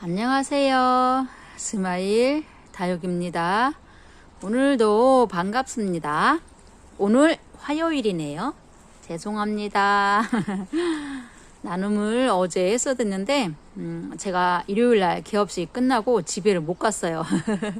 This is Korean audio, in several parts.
안녕하세요. 스마일 다육입니다. 오늘도 반갑습니다. 오늘 화요일이네요. 죄송합니다. 나눔을 어제 했었는데, 음, 제가 일요일 날 개업식 끝나고 집에를 못 갔어요.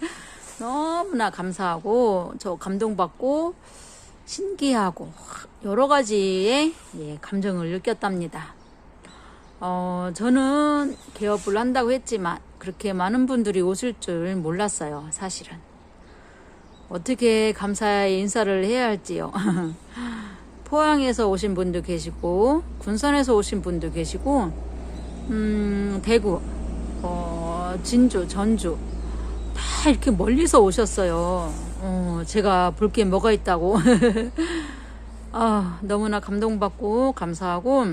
너무나 감사하고, 저 감동받고, 신기하고, 여러 가지의 예, 감정을 느꼈답니다. 어, 저는 개업을 한다고 했지만 그렇게 많은 분들이 오실 줄 몰랐어요, 사실은. 어떻게 감사의 인사를 해야 할지요. 포항에서 오신 분도 계시고, 군산에서 오신 분도 계시고, 음, 대구, 어, 진주, 전주, 다 이렇게 멀리서 오셨어요. 어, 제가 볼 게 뭐가 있다고. 아, 너무나 감동받고 감사하고,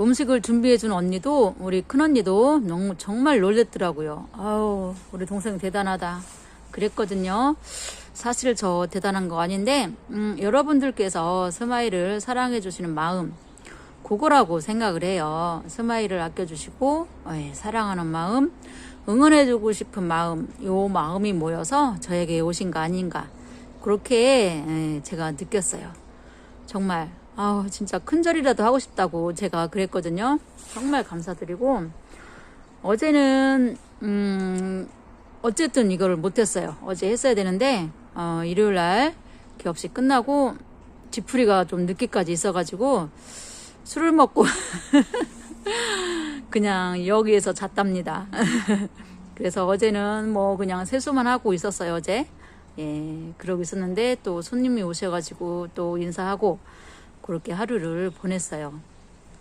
음식을 준비해준 언니도 우리 큰언니도 너무 정말 놀랬더라고요. 아우 우리 동생 대단하다 그랬거든요. 사실 저 대단한 거 아닌데 음, 여러분들께서 스마일을 사랑해 주시는 마음 그거라고 생각을 해요. 스마일을 아껴주시고 예, 사랑하는 마음 응원해주고 싶은 마음 요 마음이 모여서 저에게 오신 거 아닌가 그렇게 예, 제가 느꼈어요. 정말 아우 진짜 큰 절이라도 하고 싶다고 제가 그랬거든요. 정말 감사드리고 어제는 음 어쨌든 이거를 못했어요. 어제 했어야 되는데 어, 일요일 날 개업식 끝나고 지풀이가 좀 늦게까지 있어가지고 술을 먹고 그냥 여기에서 잤답니다. 그래서 어제는 뭐 그냥 세수만 하고 있었어요 어제. 예, 그러고 있었는데 또 손님이 오셔가지고 또 인사하고 그렇게 하루를 보냈어요.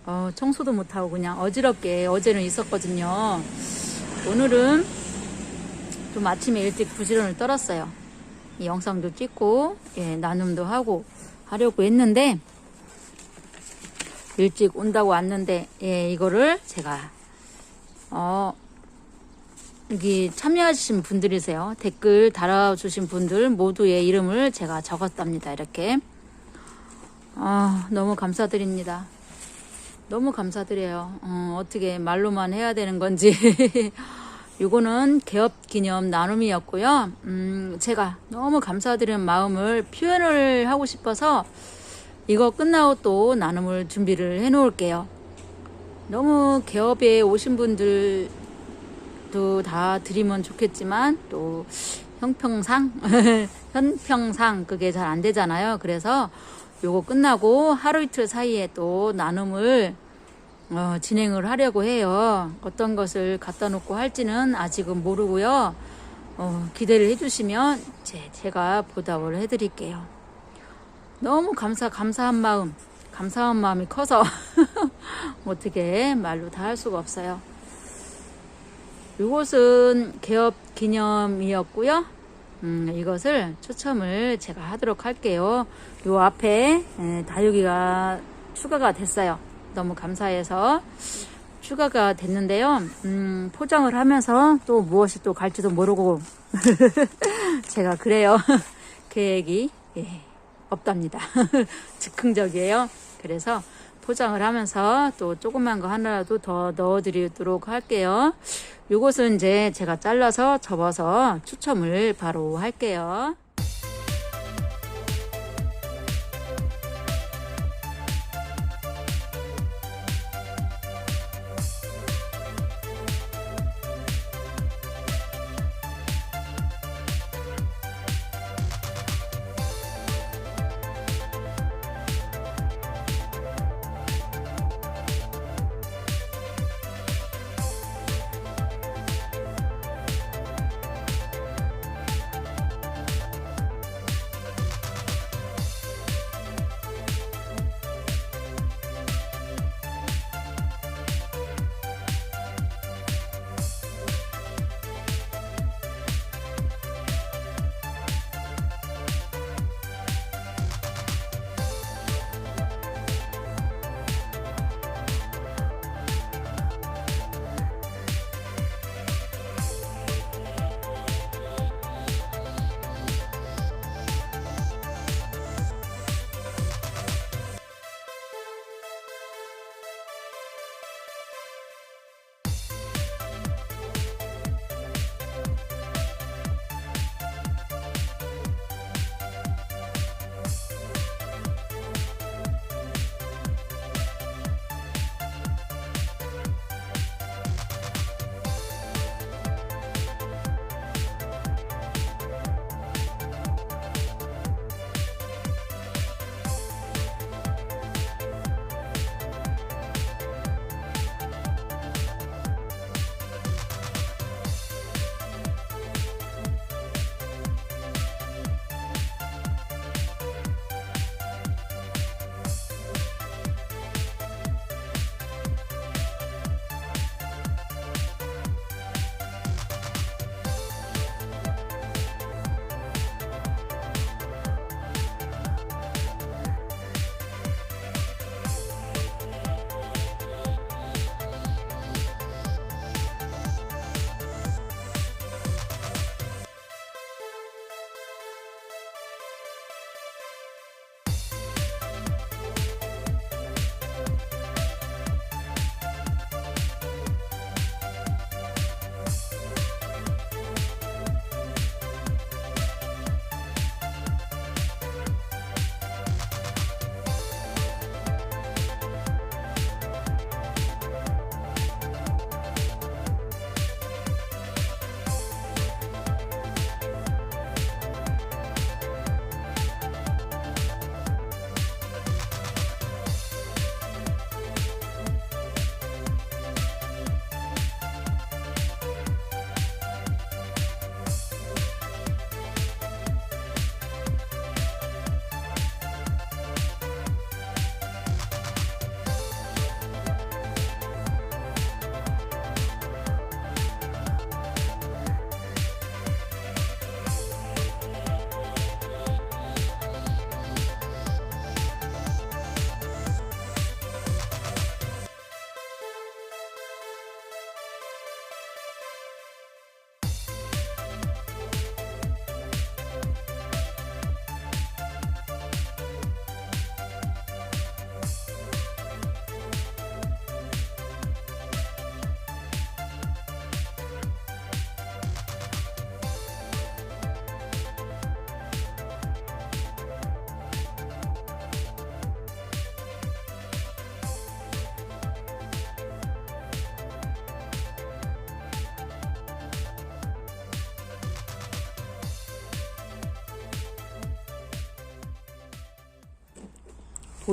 어, 청소도 못하고 그냥 어지럽게 어제는 있었거든요. 오늘은 좀 아침에 일찍 부지런을 떨었어요. 이 영상도 찍고, 예, 나눔도 하고 하려고 했는데, 일찍 온다고 왔는데, 예, 이거를 제가, 어, 여기 참여하신 분들이세요. 댓글 달아주신 분들 모두의 이름을 제가 적었답니다. 이렇게. 아, 너무 감사드립니다. 너무 감사드려요. 어, 떻게 말로만 해야 되는 건지. 요거는 개업 기념 나눔이었고요. 음, 제가 너무 감사드리는 마음을 표현을 하고 싶어서 이거 끝나고 또 나눔을 준비를 해 놓을게요. 너무 개업에 오신 분들도 다 드리면 좋겠지만 또 형평상, 현평상 그게 잘 안 되잖아요. 그래서 요거 끝나고 하루 이틀 사이에 또 나눔을 어, 진행을 하려고 해요. 어떤 것을 갖다 놓고 할지는 아직은 모르고요. 어, 기대를 해주시면 제, 제가 보답을 해드릴게요. 너무 감사, 감사한 마음, 감사한 마음이 커서 어떻게 말로 다 할 수가 없어요. 이곳은 개업 기념이었고요. 음, 이것을 추첨을 제가 하도록 할게요. 요 앞에 에, 다육이가 추가가 됐어요. 너무 감사해서 추가가 됐는데요. 음, 포장을 하면서 또 무엇이 또 갈지도 모르고 제가 그래요. 계획이 예, 없답니다. 즉흥적이에요. 그래서 포장을 하면서 또 조그만 거 하나라도 더 넣어 드리도록 할게요. 요것은 이제 제가 잘라서 접어서 추첨을 바로 할게요.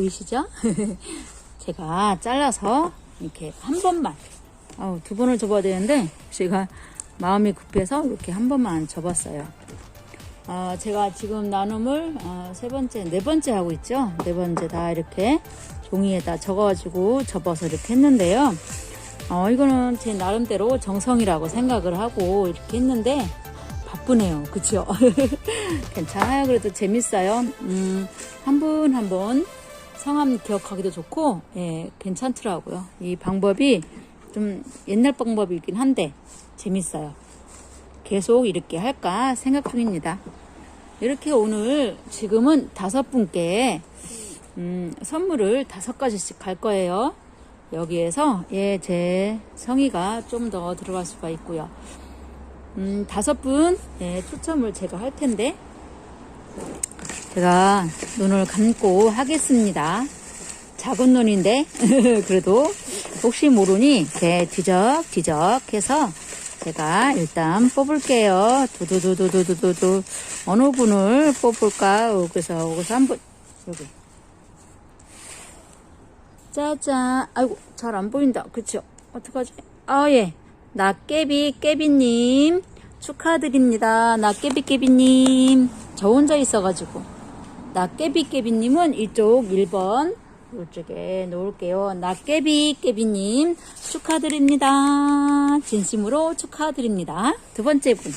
보이시죠? 제가 잘라서 이렇게 한 번만 아우, 두 번을 접어야 되는데 제가 마음이 급해서 이렇게 한 번만 접었어요. 아, 제가 지금 나눔을 아, 세 번째, 네 번째 하고 있죠. 네 번째 다 이렇게 종이에다 적어가지고 접어서 이렇게 했는데요. 어, 이거는 제 나름대로 정성이라고 생각을 하고 이렇게 했는데 바쁘네요. 그쵸? 괜찮아요. 그래도 재밌어요. 음, 한 분 한분 성함 기억하기도 좋고, 예, 괜찮더라고요. 이 방법이 좀 옛날 방법이긴 한데 재밌어요. 계속 이렇게 할까 생각 중입니다. 이렇게 오늘 지금은 다섯 분께 음, 선물을 다섯 가지씩 갈 거예요. 여기에서 예, 제 성의가 좀 더 들어갈 수가 있고요. 음, 다섯 분 예, 추첨을 제가 할 텐데 제가 눈을 감고 하겠습니다. 작은 눈인데 그래도 혹시 모르니 이렇게 뒤적뒤적 해서 제가 일단 뽑을게요. 두두두두두두두 어느 분을 뽑을까? 여기서 여기서 한 분 여기. 짜잔. 아이고 잘 안 보인다. 그쵸? 어떡하지? 아예. 낙깨비 깨비님 축하드립니다. 낙깨비 깨비님. 저 혼자 있어가지고 낙깨비 깨비님은 이쪽 1번 이쪽에 놓을게요 낙깨비 깨비님 축하드립니다 진심으로 축하드립니다 두 번째 분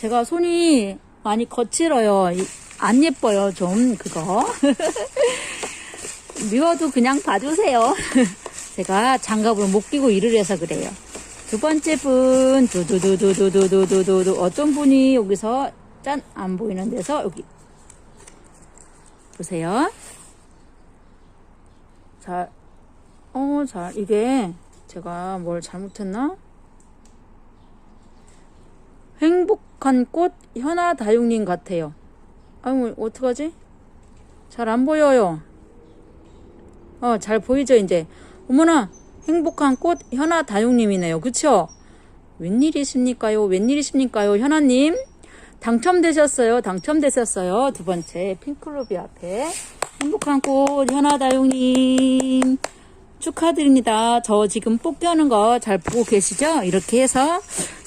제가 손이 많이 거칠어요 이- 안 예뻐요 좀 그거 미워도 그냥 봐주세요. 제가 장갑을 못 끼고 일을 해서 그래요. 두 번째 분, 두두두두두두두두두. 어떤 분이 여기서 짠! 안 보이는 데서 여기. 보세요. 자, 어, 자, 이게 제가 뭘 잘못했나? 행복한 꽃 현아 다육님 같아요. 아유, 어떡하지? 잘 안 보여요. 어, 잘 보이죠, 이제. 어머나, 행복한 꽃 현아 다육님이네요. 그쵸? 웬일이십니까요? 웬일이십니까요? 현아님? 당첨되셨어요. 당첨되셨어요. 두 번째, 핑클로비 앞에. 행복한 꽃 현아 다육님. 축하드립니다. 저 지금 뽑기 하는 거 잘 보고 계시죠? 이렇게 해서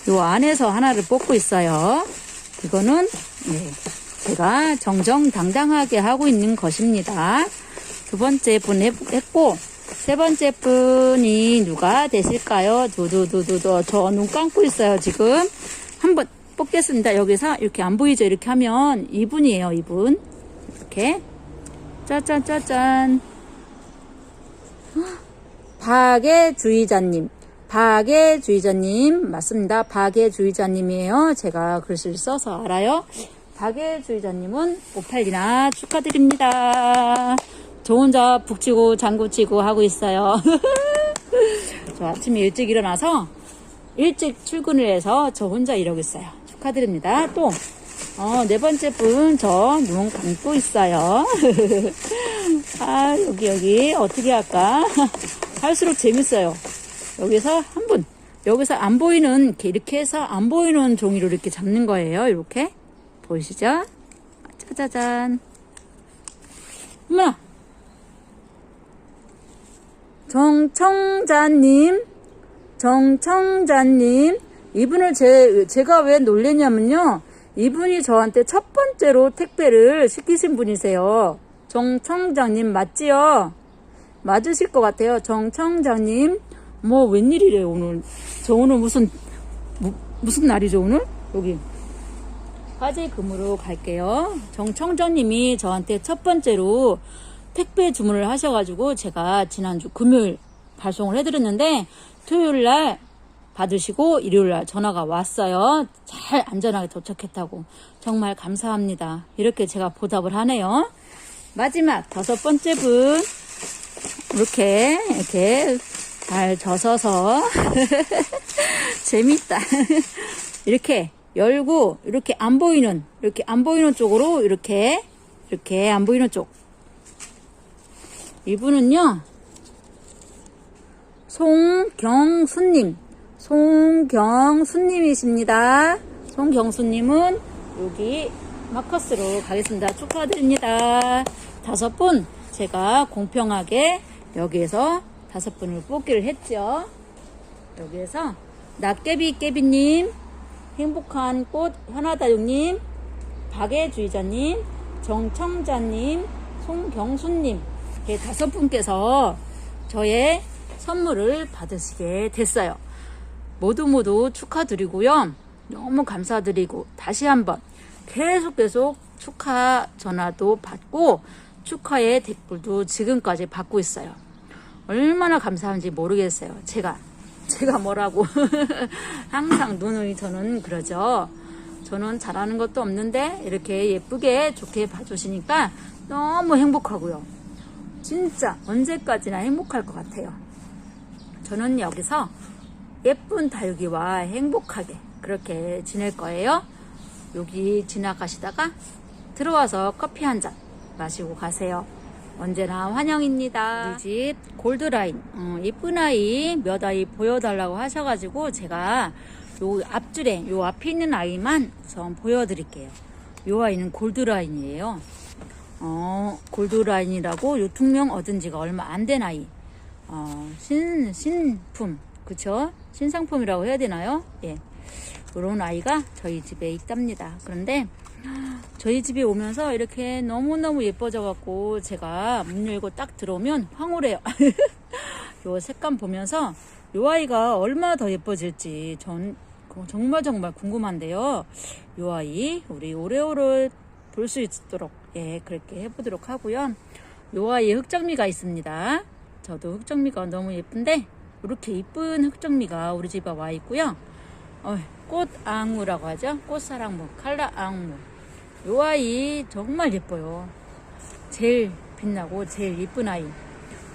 요 안에서 하나를 뽑고 있어요. 이거는, 네, 제가 정정당당하게 하고 있는 것입니다. 두 번째 분 했- 했고 세 번째 분이 누가 되실까요? 두두두두두 저 눈 감고 있어요 지금 한번 뽑겠습니다. 여기서 이렇게 안 보이죠? 이렇게 하면 이분이에요 이분. 이렇게. 짜잔 짜잔 박예주의자님. 박예주의자님. 맞습니다. 박예주의자님이에요. 제가 글씨를 써서 알아요. 박예주의자님은 오팔리나 축하드립니다. 저 혼자 북치고 장구치고 하고 있어요. 저 아침에 일찍 일어나서 일찍 출근을 해서 저 혼자 이러고 있어요 축하드립니다 또 어, 네 번째 분, 저 눈 감고 있어요. 아, 여기, 여기, 어떻게 할까? 할수록 재밌어요. 여기서 한 분, 여기서 안 보이는, 이렇게, 해서 안 보이는 종이로 이렇게 잡는 거예요. 이렇게. 보이시죠? 짜자잔. 어머나! 정청자님, 정청자님, 이분을 제, 제가 왜 놀랬냐면요. 이분이 저한테 첫 번째로 택배를 시키신 분이세요. 정 청장님 맞지요? 맞으실 것 같아요. 정 청장님. 뭐 웬일이래요 오늘. 저 오늘 무슨 무, 무슨 날이죠 오늘? 여기 화재 금으로 갈게요. 정 청장님이 저한테 첫 번째로 택배 주문을 하셔가지고 제가 지난주 금요일 발송을 해드렸는데 토요일 날 받으시고 일요일 날 전화가 왔어요. 잘 안전하게 도착했다고. 정말 감사합니다. 이렇게 제가 보답을 하네요. 마지막 다섯 번째 분. 이렇게, 이렇게 잘 젖어서. 재밌다. 이렇게 열고, 이렇게 안 보이는, 이렇게 안 보이는 쪽으로, 이렇게, 이렇게 안 보이는 쪽. 이분은요, 송경수님. 송경수님이십니다. 송경수님은 여기 마커스로 가겠습니다. 축하드립니다. 다섯 분 제가 공평하게 여기에서 다섯 분을 뽑기를 했죠. 여기에서 낙깨비 깨비님, 행복한 꽃 현아다육님, 박애주의자님, 정청자님, 송경수님 이렇게 다섯 분께서 저의 선물을 받으시게 됐어요. 모두 모두 축하드리고요. 너무 감사드리고 다시 한번 계속 계속 축하 전화도 받고 축하의 댓글도 지금까지 받고 있어요. 얼마나 감사한지 모르겠어요. 제가 제가 뭐라고 항상 누누이 저는 그러죠. 저는 잘하는 것도 없는데 이렇게 예쁘게 좋게 봐주시니까 너무 행복하고요. 진짜 언제까지나 행복할 것 같아요. 저는 여기서 예쁜 다육이와 행복하게 그렇게 지낼 거예요. 여기 지나가시다가 들어와서 커피 한 잔 마시고 가세요. 언제나 환영입니다. 우리 집 골드라인 어, 예쁜 아이 몇 아이 보여달라고 하셔가지고 제가 요 앞줄에 요 앞에 있는 아이만 좀 보여드릴게요. 요 아이는 골드라인이에요. 어, 골드라인이라고 요통명 얻은 지가 얼마 안 된 아이. 어, 신, 신품, 그쵸? 신상품이라고 해야 되나요? 예. 그런 아이가 저희 집에 있답니다. 그런데 저희 집에 오면서 이렇게 너무너무 예뻐져갖고 제가 문 열고 딱 들어오면 황홀해요. 요 색감 보면서 요 아이가 얼마나 더 예뻐질지 전 정말 정말 궁금한데요. 요 아이 우리 오레오를 볼 수 있도록 예 그렇게 해보도록 하고요. 요 아이에 흑정미가 있습니다. 저도 흑정미가 너무 예쁜데 이렇게 이쁜 흑정미가 우리 집에 와 있고요. 어, 꽃앙무라고 하죠. 꽃사랑무, 칼라앙무. 요 아이 정말 예뻐요. 제일 빛나고 제일 이쁜 아이.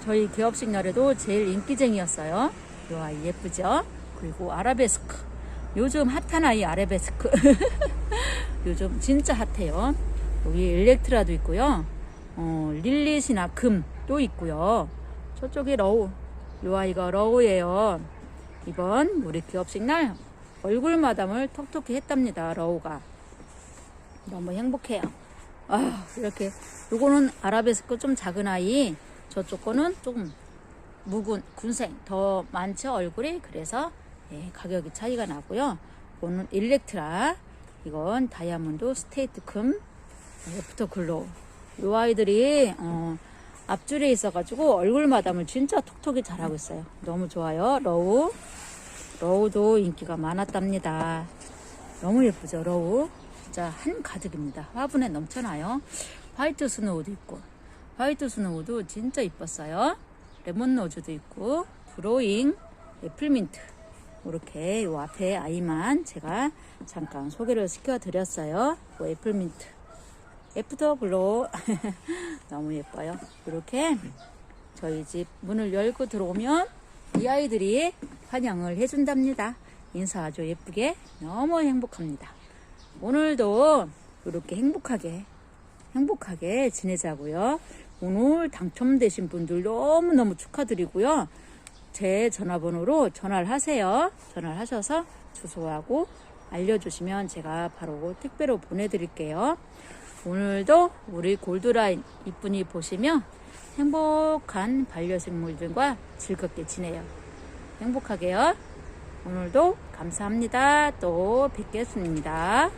저희 개업식 날에도 제일 인기쟁이였어요. 요 아이 예쁘죠? 그리고 아라베스크. 요즘 핫한 아이 아라베스크. 요즘 진짜 핫해요. 여기 일렉트라도 있고요. 어, 릴릿이나 금도 있고요. 저쪽에 러우. 요 아이가 러우예요. 이번 우리 기업식 날 얼굴 마담을 톡톡히 했답니다. 러우가. 너무 행복해요. 아, 이렇게. 요거는 아라베스크 좀 작은 아이. 저쪽 거는 조금 묵은 군생 더 많죠 얼굴이 그래서 예, 가격이 차이가 나고요. 이거는 일렉트라 이건 다이아몬드 스테이트 금 애프터 글로우 요 아이들이 어, 앞줄에 있어가지고 얼굴 마담을 진짜 톡톡히 잘하고 있어요. 너무 좋아요. 러우 러우도 인기가 많았답니다. 너무 예쁘죠 러우 진짜 한 가득입니다. 화분에 넘쳐나요. 화이트 스노우도 있고 화이트 스노우도 진짜 이뻤어요. 레몬 로즈도 있고 브로잉, 애플민트 이렇게 요 앞에 아이만 제가 잠깐 소개를 시켜드렸어요. 요 애플민트 애프터 글로 너무 예뻐요. 이렇게 저희 집 문을 열고 들어오면 이 아이들이 환영을 해준답니다. 인사 아주 예쁘게 너무 행복합니다. 오늘도 이렇게 행복하게 행복하게 지내자고요. 오늘 당첨되신 분들 너무너무 축하드리고요. 제 전화번호로 전화를 하세요. 전화를 하셔서 주소하고 알려주시면 제가 바로 택배로 보내드릴게요. 오늘도 우리 골드라인 이쁜이 보시며 행복한 반려식물들과 즐겁게 지내요. 행복하게요. 오늘도 감사합니다. 또 뵙겠습니다.